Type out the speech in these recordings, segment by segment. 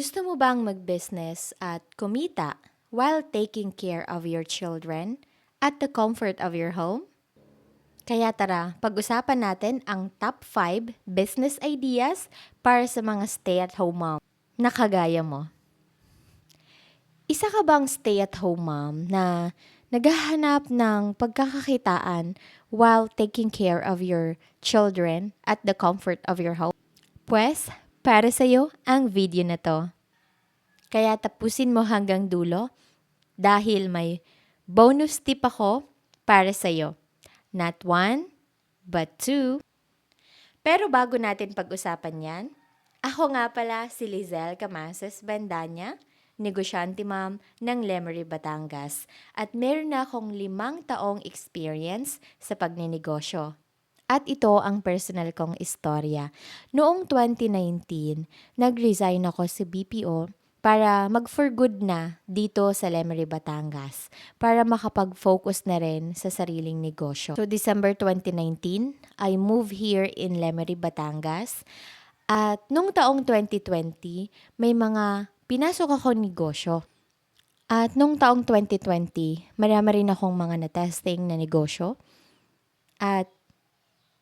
Gusto mo bang mag-business at kumita while taking care of your children at the comfort of your home? Kaya tara, pag-usapan natin ang top 5 business ideas para sa mga stay-at-home mom na kagaya mo. Isa ka bang stay-at-home mom na naghahanap ng pagkakakitaan while taking care of your children at the comfort of your home? Pues, para sa'yo ang video na to. Kaya tapusin mo hanggang dulo dahil may bonus tip ako para sa'yo. Not one, but two. Pero bago natin pag-usapan yan, ako nga pala si Lizelle Camases Bandanya, negosyante ma'am ng Lemery, Batangas. At meron na akong limang taong experience sa pagninegosyo. At ito ang personal kong istorya. Noong 2019, nag-resign ako sa BPO para mag-for good na dito sa Lemery, Batangas para makapag-focus na rin sa sariling negosyo. So, December 2019, I moved here in Lemery, Batangas. At nung taong 2020, may mga pinasok ako negosyo. At nung taong 2020, marami rin akong mga na-testing na negosyo. At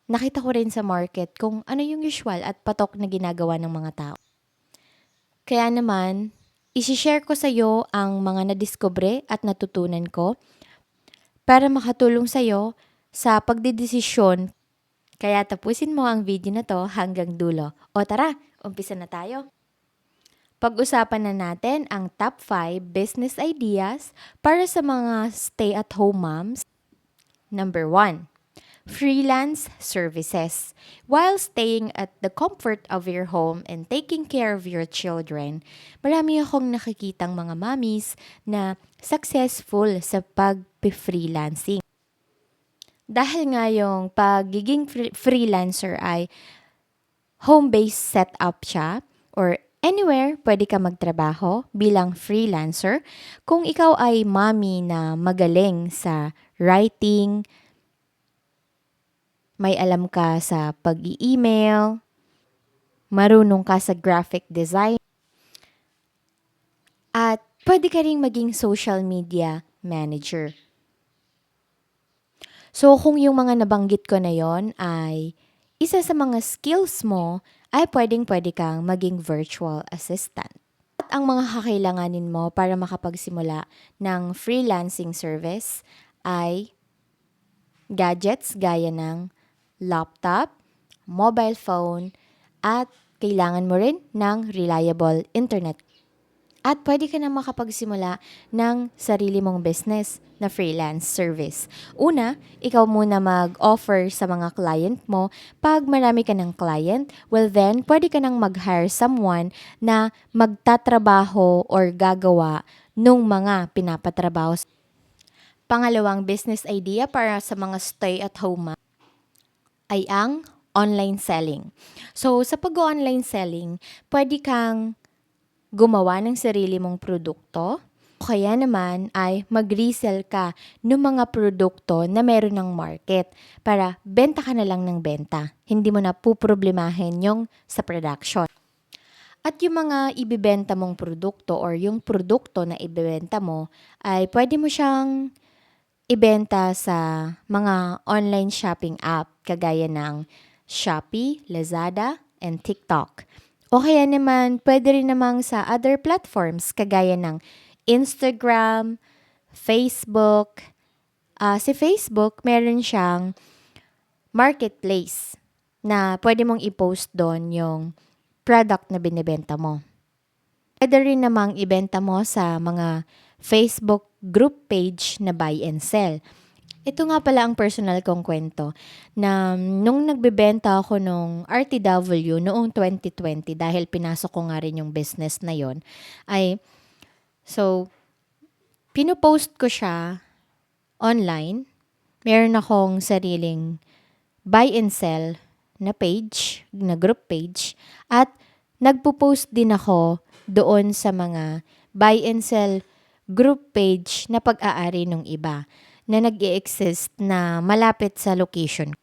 nakita ko rin sa market kung ano yung usual at patok na ginagawa ng mga tao. Kaya naman, isishare ko sa iyo ang mga nadiskubre at natutunan ko para makatulong sa iyo sa pagdidesisyon. Kaya tapusin mo ang video na to hanggang dulo. O tara, umpisa na tayo. Pag-usapan na natin ang top 5 business ideas para sa mga stay-at-home moms. Number 1 freelance services. While staying at the comfort of your home and taking care of your children, marami akong nakikitang mga mommies na successful sa pag-freelancing. Dahil nga yung pagiging fre- freelancer ay home-based setup siya or anywhere pwede ka magtrabaho bilang freelancer kung ikaw ay mommy na magaling sa writing, may alam ka sa pag-email, marunong ka sa graphic design, at pwede ka ring maging social media manager. So, kung yung mga nabanggit ko na yon ay isa sa mga skills mo, ay pwedeng-pwede kang maging virtual assistant. At ang mga kakailanganin mo para makapagsimula ng freelancing service ay gadgets gaya ng laptop, mobile phone, at kailangan mo rin ng reliable internet. At pwede ka na makapagsimula ng sarili mong business na freelance service. Una, ikaw muna mag-offer sa mga client mo. Pag marami ka ng client, well then, pwede ka nang mag-hire someone na magtatrabaho or gagawa nung mga pinapatrabaho. Pangalawang business idea para sa mga stay-at-home ay ang online selling. So, sa pag-online selling, pwede kang gumawa ng sarili mong produkto. O kaya naman ay mag-resell ka ng mga produkto na meron ng market para benta ka na lang ng benta. Hindi mo na puproblemahin yung sa production. At yung mga ibibenta mong produkto or yung produkto na ibibenta mo ay pwede mo siyang ibenta sa mga online shopping app kagaya ng Shopee, Lazada, and TikTok. O kaya naman, pwede rin namang sa other platforms kagaya ng Instagram, Facebook. Uh, si Facebook, meron siyang marketplace na pwede mong i-post doon yung product na binibenta mo. Pwede rin namang ibenta mo sa mga Facebook group page na buy and sell. Ito nga pala ang personal kong kwento na nung nagbebenta ako nung RTW noong 2020 dahil pinasok ko nga rin yung business na yon ay so pinopost ko siya online. Meron akong sariling buy and sell na page, na group page at nagpo-post din ako doon sa mga buy and sell group page na pag-aari ng iba na nag exist na malapit sa location.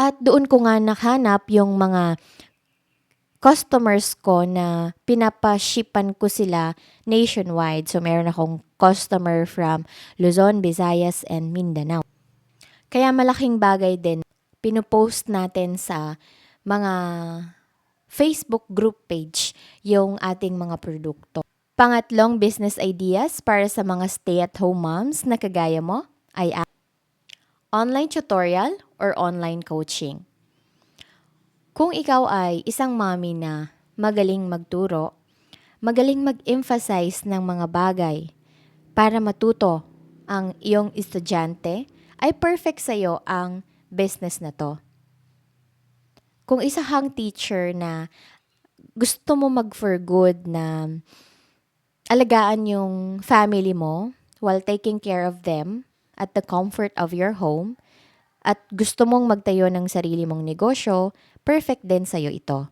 At doon ko nga nahanap yung mga customers ko na pinapashipan ko sila nationwide. So, meron akong customer from Luzon, Visayas, and Mindanao. Kaya malaking bagay din, pinupost natin sa mga Facebook group page yung ating mga produkto. Pangatlong business ideas para sa mga stay-at-home moms na kagaya mo ay online tutorial or online coaching. Kung ikaw ay isang mommy na magaling magturo, magaling mag-emphasize ng mga bagay para matuto ang iyong estudyante, ay perfect sa'yo ang business na to. Kung isa kang teacher na gusto mo mag for good na alagaan yung family mo while taking care of them at the comfort of your home at gusto mong magtayo ng sarili mong negosyo, perfect din sa'yo ito.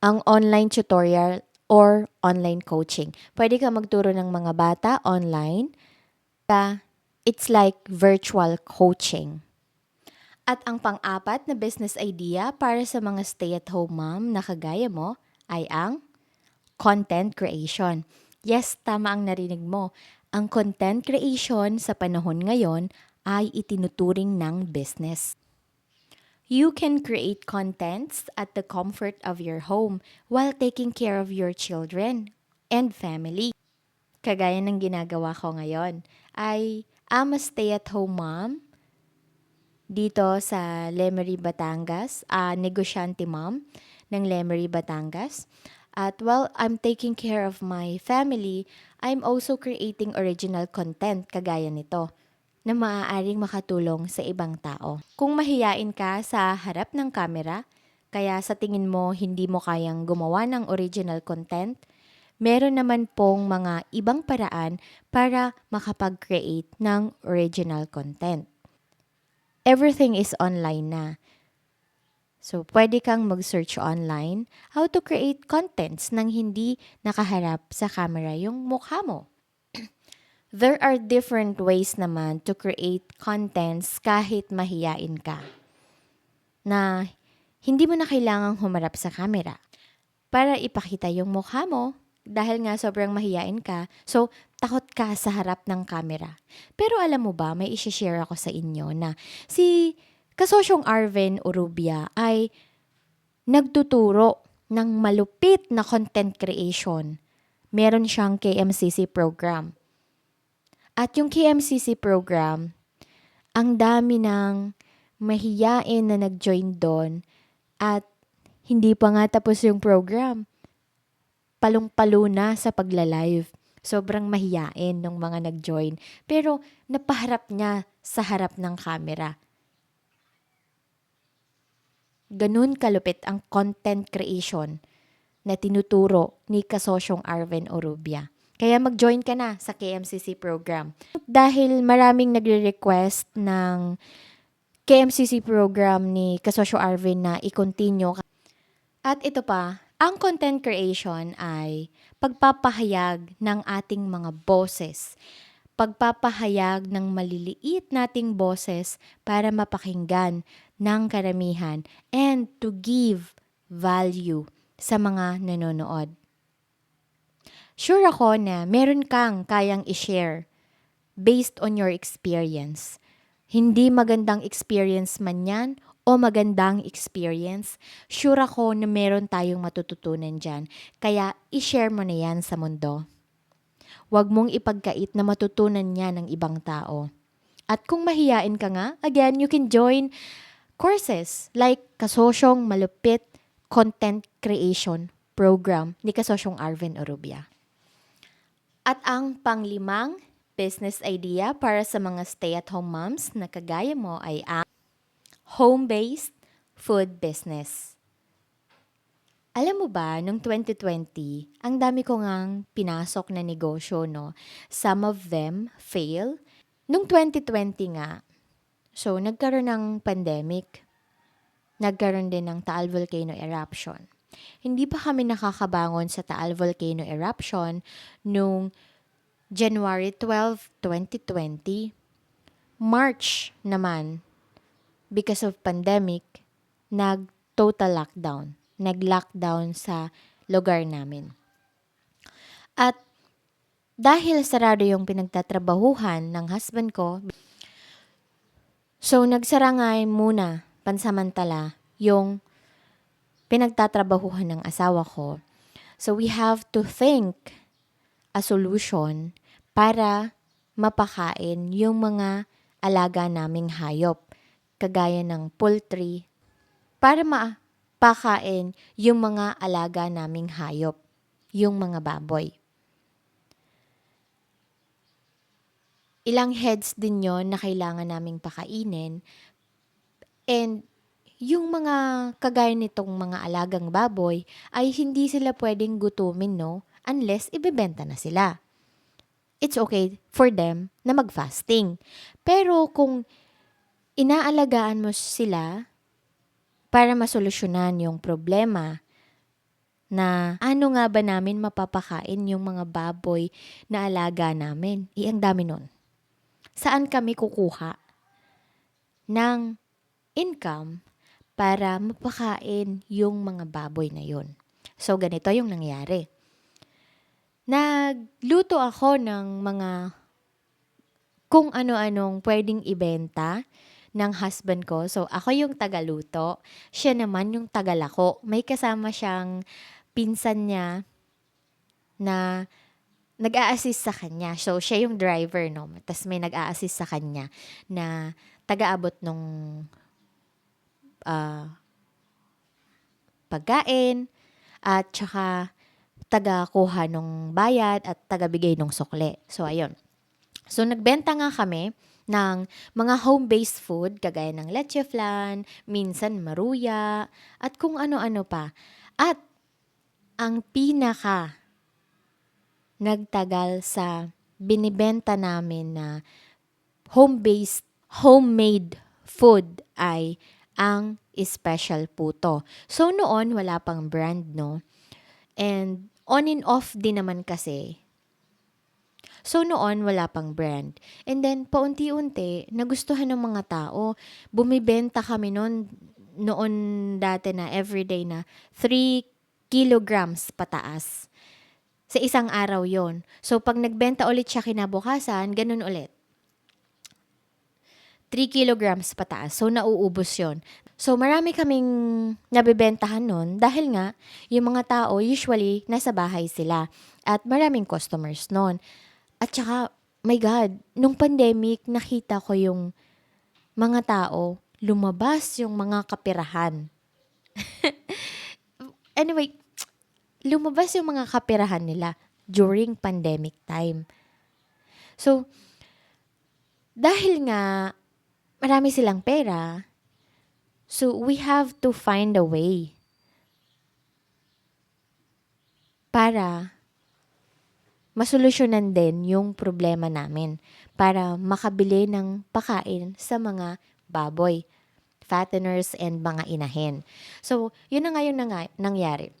Ang online tutorial or online coaching. Pwede ka magturo ng mga bata online. It's like virtual coaching. At ang pang-apat na business idea para sa mga stay-at-home mom na kagaya mo ay ang content creation. Yes, tama ang narinig mo. Ang content creation sa panahon ngayon ay itinuturing ng business. You can create contents at the comfort of your home while taking care of your children and family. Kagaya ng ginagawa ko ngayon, ay I'm a stay-at-home mom dito sa Lemery, Batangas, a negosyante mom ng Lemery, Batangas. At while I'm taking care of my family, I'm also creating original content kagaya nito na maaaring makatulong sa ibang tao. Kung mahiyain ka sa harap ng kamera, kaya sa tingin mo hindi mo kayang gumawa ng original content, meron naman pong mga ibang paraan para makapag-create ng original content. Everything is online na. So, pwede kang mag-search online how to create contents nang hindi nakaharap sa camera yung mukha mo. There are different ways naman to create contents kahit mahiyain ka. Na hindi mo na kailangang humarap sa camera para ipakita yung mukha mo dahil nga sobrang mahiyain ka. So, takot ka sa harap ng camera. Pero alam mo ba, may isi-share ako sa inyo na si kasosyong Arvin Urubia ay nagtuturo ng malupit na content creation. Meron siyang KMCC program. At yung KMCC program, ang dami ng mahiyain na nag-join doon at hindi pa nga tapos yung program. Palong-palo na sa pagla-live. Sobrang mahiyain ng mga nag-join. Pero napaharap niya sa harap ng camera. Ganun kalupit ang content creation na tinuturo ni kasosyong Arvin Orubia. Kaya mag-join ka na sa KMCC program. Dahil maraming nagre-request ng KMCC program ni Kasosyo Arvin na i-continue. At ito pa, ang content creation ay pagpapahayag ng ating mga boses. Pagpapahayag ng maliliit nating boses para mapakinggan ng karamihan and to give value sa mga nanonood. Sure ako na meron kang kayang i-share based on your experience. Hindi magandang experience man yan o magandang experience, sure ako na meron tayong matututunan dyan. Kaya i-share mo na yan sa mundo. Huwag mong ipagkait na matutunan niya ng ibang tao. At kung mahiyain ka nga, again, you can join courses like Kasosyong Malupit Content Creation Program ni Kasosyong Arvin Orubia. At ang panglimang business idea para sa mga stay-at-home moms na kagaya mo ay ang home-based food business. Alam mo ba, noong 2020, ang dami ko ngang pinasok na negosyo, no? Some of them fail. Noong 2020 nga, so nagkaroon ng pandemic, nagkaroon din ng Taal Volcano eruption. Hindi pa kami nakakabangon sa Taal Volcano eruption noong January 12, 2020. March naman, because of pandemic, nag-total lockdown nag-lockdown sa lugar namin. At dahil sarado yung pinagtatrabahuhan ng husband ko, so nagsara nga muna pansamantala yung pinagtatrabahuhan ng asawa ko. So we have to think a solution para mapakain yung mga alaga naming hayop, kagaya ng poultry, para mapakain yung mga alaga naming hayop, yung mga baboy. Ilang heads din yon na kailangan naming pakainin. And yung mga kagaya nitong mga alagang baboy ay hindi sila pwedeng gutumin, no? Unless ibebenta na sila. It's okay for them na mag-fasting. Pero kung inaalagaan mo sila para masolusyonan yung problema na ano nga ba namin mapapakain yung mga baboy na alaga namin. I, ang dami nun. Saan kami kukuha ng income para mapakain yung mga baboy na yun. So, ganito yung nangyari. Nagluto ako ng mga kung ano-anong pwedeng ibenta ng husband ko. So, ako yung tagaluto. Siya naman yung tagalako. May kasama siyang pinsan niya na nag-a-assist sa kanya. So, siya yung driver, no? Tapos may nag-a-assist sa kanya na taga-abot nung ah, pagkain at saka taga-kuha ng bayad at taga-bigay ng sukle. So, ayun. So, nagbenta nga kami ng mga home-based food kagaya ng leche flan, minsan maruya, at kung ano-ano pa. At ang pinaka nagtagal sa binibenta namin na home-based, homemade food ay ang special puto. So noon, wala pang brand, no? And on and off din naman kasi. So noon, wala pang brand. And then, paunti-unti, nagustuhan ng mga tao. Bumibenta kami noon, noon dati na everyday na 3 kilograms pataas. Sa isang araw yon. So, pag nagbenta ulit siya kinabukasan, ganun ulit. 3 kilograms pataas. So, nauubos yon. So, marami kaming nabibentahan nun dahil nga, yung mga tao, usually, nasa bahay sila. At maraming customers nun. At saka, my God, nung pandemic, nakita ko yung mga tao, lumabas yung mga kapirahan. anyway, lumabas yung mga kapirahan nila during pandemic time. So, dahil nga marami silang pera, so we have to find a way para masolusyonan din yung problema namin para makabili ng pakain sa mga baboy, fatteners, and mga inahin. So, yun na nga yung nang- nangyari.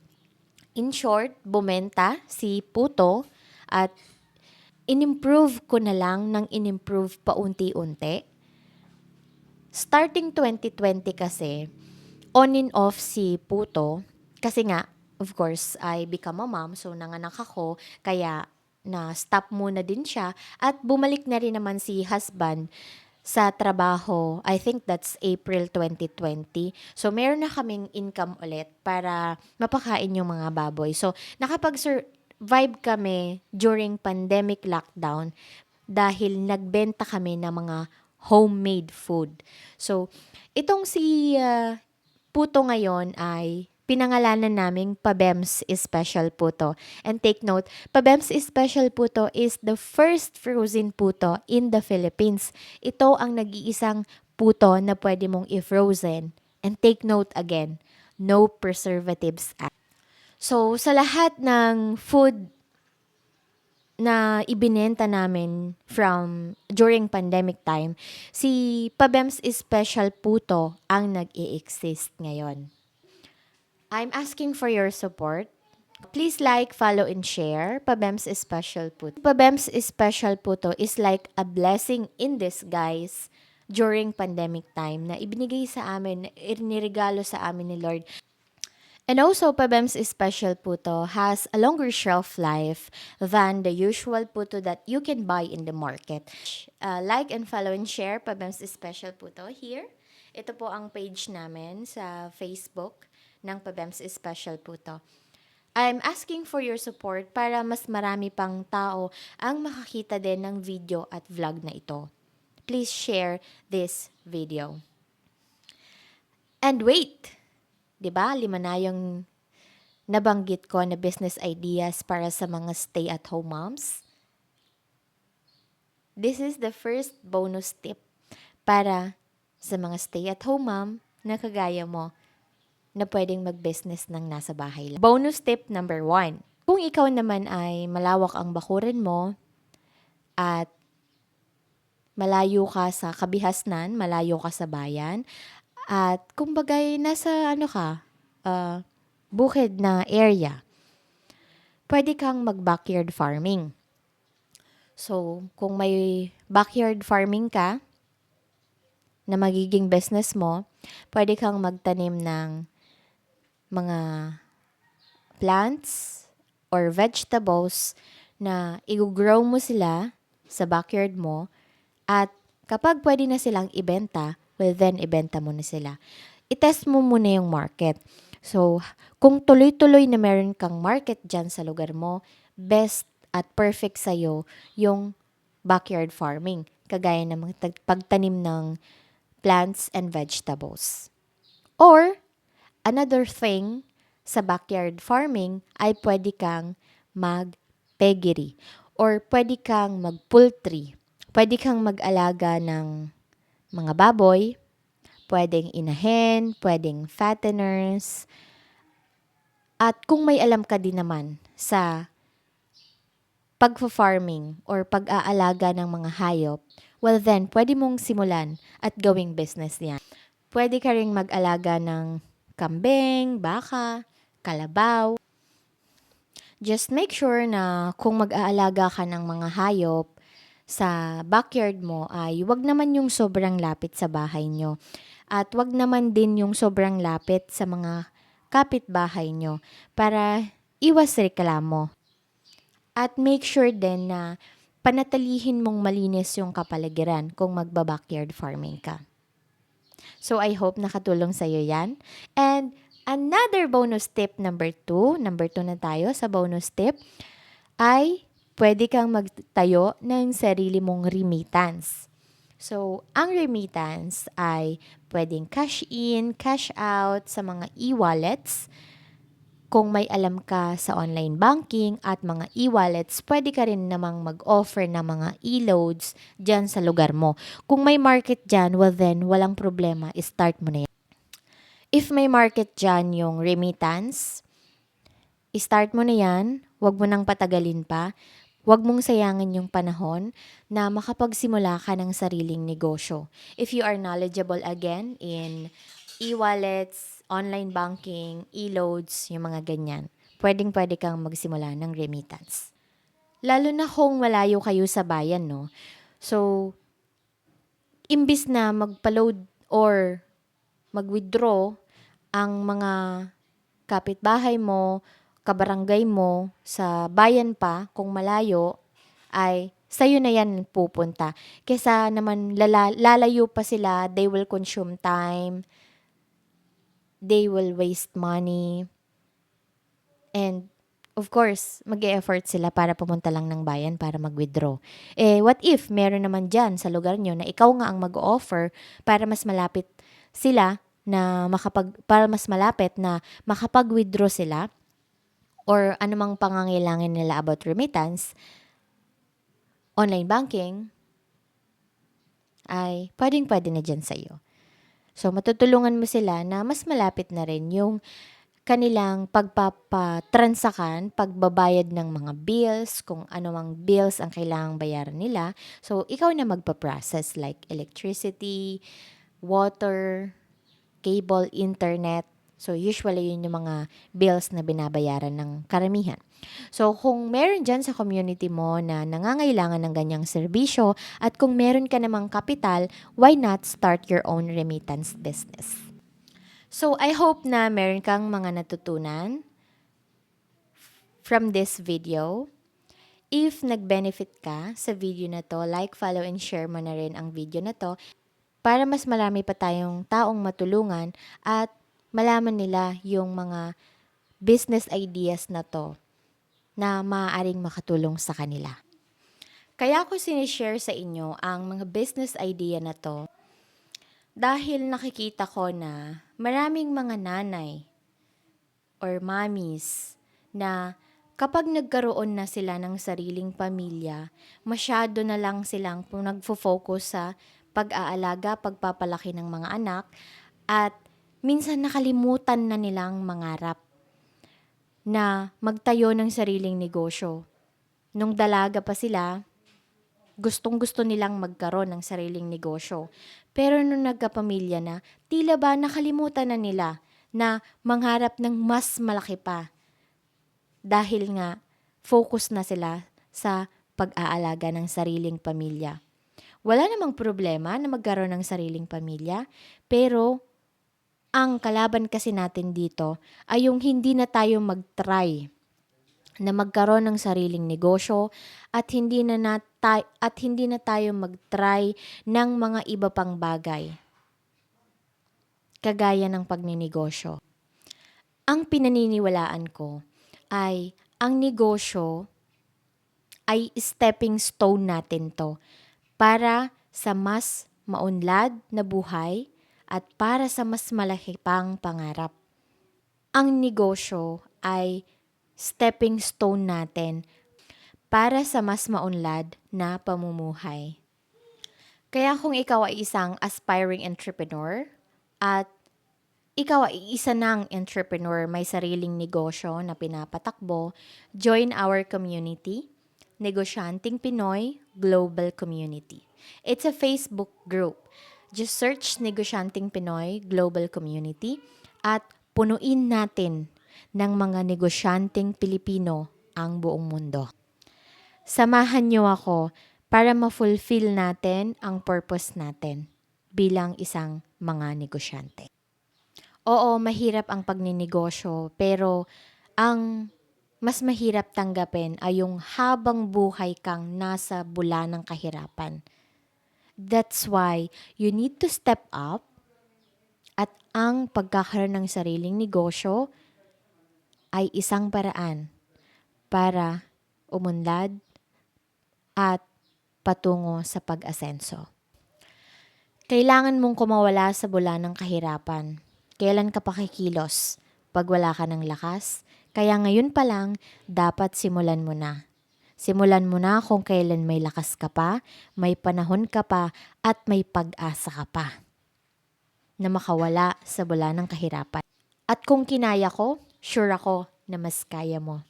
In short, bumenta si Puto at inimprove ko na lang ng inimprove paunti-unti. Starting 2020 kasi, on and off si Puto. Kasi nga, of course, I become a mom, so nanganak ako, kaya na-stop muna din siya. At bumalik na rin naman si husband sa trabaho, I think that's April 2020. So, meron na kaming income ulit para mapakain yung mga baboy. So, nakapag-survive kami during pandemic lockdown dahil nagbenta kami ng mga homemade food. So, itong si uh, Puto ngayon ay pinangalanan naming Pabems Special Puto. And take note, Pabems Special Puto is the first frozen puto in the Philippines. Ito ang nag-iisang puto na pwede mong i-frozen. And take note again, no preservatives. So, sa lahat ng food na ibinenta namin from during pandemic time, si Pabems Special Puto ang nag-i-exist ngayon. I'm asking for your support. Please like, follow, and share Pabems Special Puto. Pabems Special Puto is like a blessing in disguise during pandemic time na ibinigay sa amin, iniregalo sa amin ni Lord. And also, Pabems Special Puto has a longer shelf life than the usual puto that you can buy in the market. Uh, like and follow and share Pabems Special Puto here. Ito po ang page namin sa Facebook ng Pabems Special Puto. I'm asking for your support para mas marami pang tao ang makakita din ng video at vlog na ito. Please share this video. And wait! 'Di ba? Lima na yung nabanggit ko na business ideas para sa mga stay-at-home moms. This is the first bonus tip para sa mga stay-at-home mom na kagaya mo na pwedeng mag-business ng nasa bahay lang. Bonus tip number one. Kung ikaw naman ay malawak ang bakuran mo at malayo ka sa kabihasnan, malayo ka sa bayan, at kumbagay nasa ano ka, uh, bukid na area, pwede kang mag-backyard farming. So, kung may backyard farming ka, na magiging business mo, pwede kang magtanim ng mga plants or vegetables na i-grow mo sila sa backyard mo at kapag pwede na silang ibenta, well then ibenta mo na sila. I-test mo muna yung market. So, kung tuloy-tuloy na meron kang market dyan sa lugar mo, best at perfect sa'yo yung backyard farming. Kagaya ng pagtanim ng plants and vegetables. Or, another thing sa backyard farming ay pwede kang mag-peggery or pwede kang mag-poultry. Pwede kang mag-alaga ng mga baboy, pwedeng inahen, pwedeng fatteners. At kung may alam ka din naman sa pag-farming or pag-aalaga ng mga hayop, well then, pwede mong simulan at gawing business niya. Pwede ka ring mag-alaga ng kambing, baka, kalabaw. Just make sure na kung mag-aalaga ka ng mga hayop sa backyard mo ay wag naman yung sobrang lapit sa bahay nyo. At wag naman din yung sobrang lapit sa mga kapitbahay nyo para iwas reklamo. At make sure din na panatalihin mong malinis yung kapaligiran kung magba-backyard farming ka. So I hope nakatulong sa iyo yan. And another bonus tip number two, number two na tayo sa bonus tip, ay pwede kang magtayo ng sarili mong remittance. So, ang remittance ay pwedeng cash in, cash out sa mga e-wallets, kung may alam ka sa online banking at mga e-wallets, pwede ka rin namang mag-offer ng mga e-loads dyan sa lugar mo. Kung may market dyan, well then, walang problema, start mo na yan. If may market dyan yung remittance, start mo na yan, wag mo nang patagalin pa, wag mong sayangin yung panahon na makapagsimula ka ng sariling negosyo. If you are knowledgeable again in e-wallets, online banking, e-loads, yung mga ganyan. Pwedeng pwede kang magsimula ng remittance. Lalo na kung malayo kayo sa bayan, no? So, imbis na magpa-load or mag-withdraw ang mga kapitbahay mo, kabarangay mo sa bayan pa, kung malayo, ay sa'yo na yan pupunta. Kesa naman lala, lalayo pa sila, they will consume time, they will waste money. And of course, mag effort sila para pumunta lang ng bayan para mag-withdraw. Eh, what if meron naman dyan sa lugar nyo na ikaw nga ang mag-offer para mas malapit sila na makapag, para mas malapit na makapag-withdraw sila or anumang pangangailangan nila about remittance, online banking, ay pwedeng pwede na dyan sa iyo. So, matutulungan mo sila na mas malapit na rin yung kanilang pagpapatransakan, pagbabayad ng mga bills, kung ano bills ang kailangang bayaran nila. So, ikaw na magpa-process like electricity, water, cable, internet. So, usually yun yung mga bills na binabayaran ng karamihan. So, kung meron dyan sa community mo na nangangailangan ng ganyang serbisyo at kung meron ka namang kapital, why not start your own remittance business? So, I hope na meron kang mga natutunan from this video. If nag-benefit ka sa video na to, like, follow, and share mo na rin ang video na to para mas marami pa tayong taong matulungan at malaman nila yung mga business ideas na to na maaaring makatulong sa kanila. Kaya ko sinishare sa inyo ang mga business idea na to dahil nakikita ko na maraming mga nanay or mommies na kapag nagkaroon na sila ng sariling pamilya, masyado na lang silang nagfo-focus sa pag-aalaga, pagpapalaki ng mga anak, at minsan nakalimutan na nilang mangarap na magtayo ng sariling negosyo. Nung dalaga pa sila, gustong gusto nilang magkaroon ng sariling negosyo. Pero nung nagkapamilya na, tila ba nakalimutan na nila na mangharap ng mas malaki pa dahil nga focus na sila sa pag-aalaga ng sariling pamilya. Wala namang problema na magkaroon ng sariling pamilya, pero ang kalaban kasi natin dito ay yung hindi na tayo mag-try na magkaroon ng sariling negosyo at hindi na, na at hindi na tayo mag-try ng mga iba pang bagay kagaya ng pagninegosyo. Ang pinaniniwalaan ko ay ang negosyo ay stepping stone natin to para sa mas maunlad na buhay at para sa mas malaki pang pangarap. Ang negosyo ay stepping stone natin para sa mas maunlad na pamumuhay. Kaya kung ikaw ay isang aspiring entrepreneur at ikaw ay isa ng entrepreneur, may sariling negosyo na pinapatakbo, join our community, Negosyanteng Pinoy Global Community. It's a Facebook group. Just search Negosyanteng Pinoy Global Community at punuin natin ng mga negosyanteng Pilipino ang buong mundo. Samahan niyo ako para ma-fulfill natin ang purpose natin bilang isang mga negosyante. Oo, mahirap ang pagninegosyo, pero ang mas mahirap tanggapin ay yung habang buhay kang nasa bula ng kahirapan. That's why you need to step up at ang pagkakaroon ng sariling negosyo ay isang paraan para umunlad at patungo sa pag-asenso. Kailangan mong kumawala sa bula ng kahirapan. Kailan ka pa kikilos? Pag wala ka ng lakas? Kaya ngayon pa lang, dapat simulan mo na. Simulan mo na kung kailan may lakas ka pa, may panahon ka pa, at may pag-asa ka pa na makawala sa bula ng kahirapan. At kung kinaya ko, sure ako na mas kaya mo.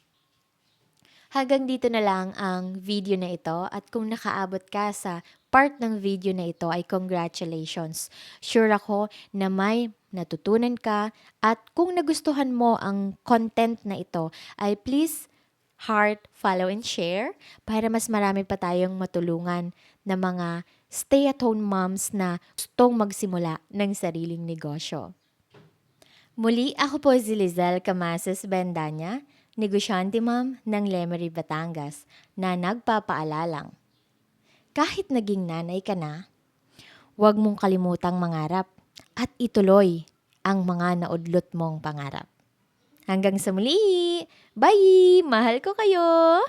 Hanggang dito na lang ang video na ito at kung nakaabot ka sa part ng video na ito ay congratulations. Sure ako na may natutunan ka at kung nagustuhan mo ang content na ito ay please heart, follow, and share para mas marami pa tayong matulungan na mga stay-at-home moms na gustong magsimula ng sariling negosyo. Muli, ako po si Lizelle Camases Bendanya, negosyante ma'am ng Lemery, Batangas, na nagpapaalalang. Kahit naging nanay ka na, huwag mong kalimutang mangarap at ituloy ang mga naudlot mong pangarap. Hanggang sa muli! Bye! Mahal ko kayo!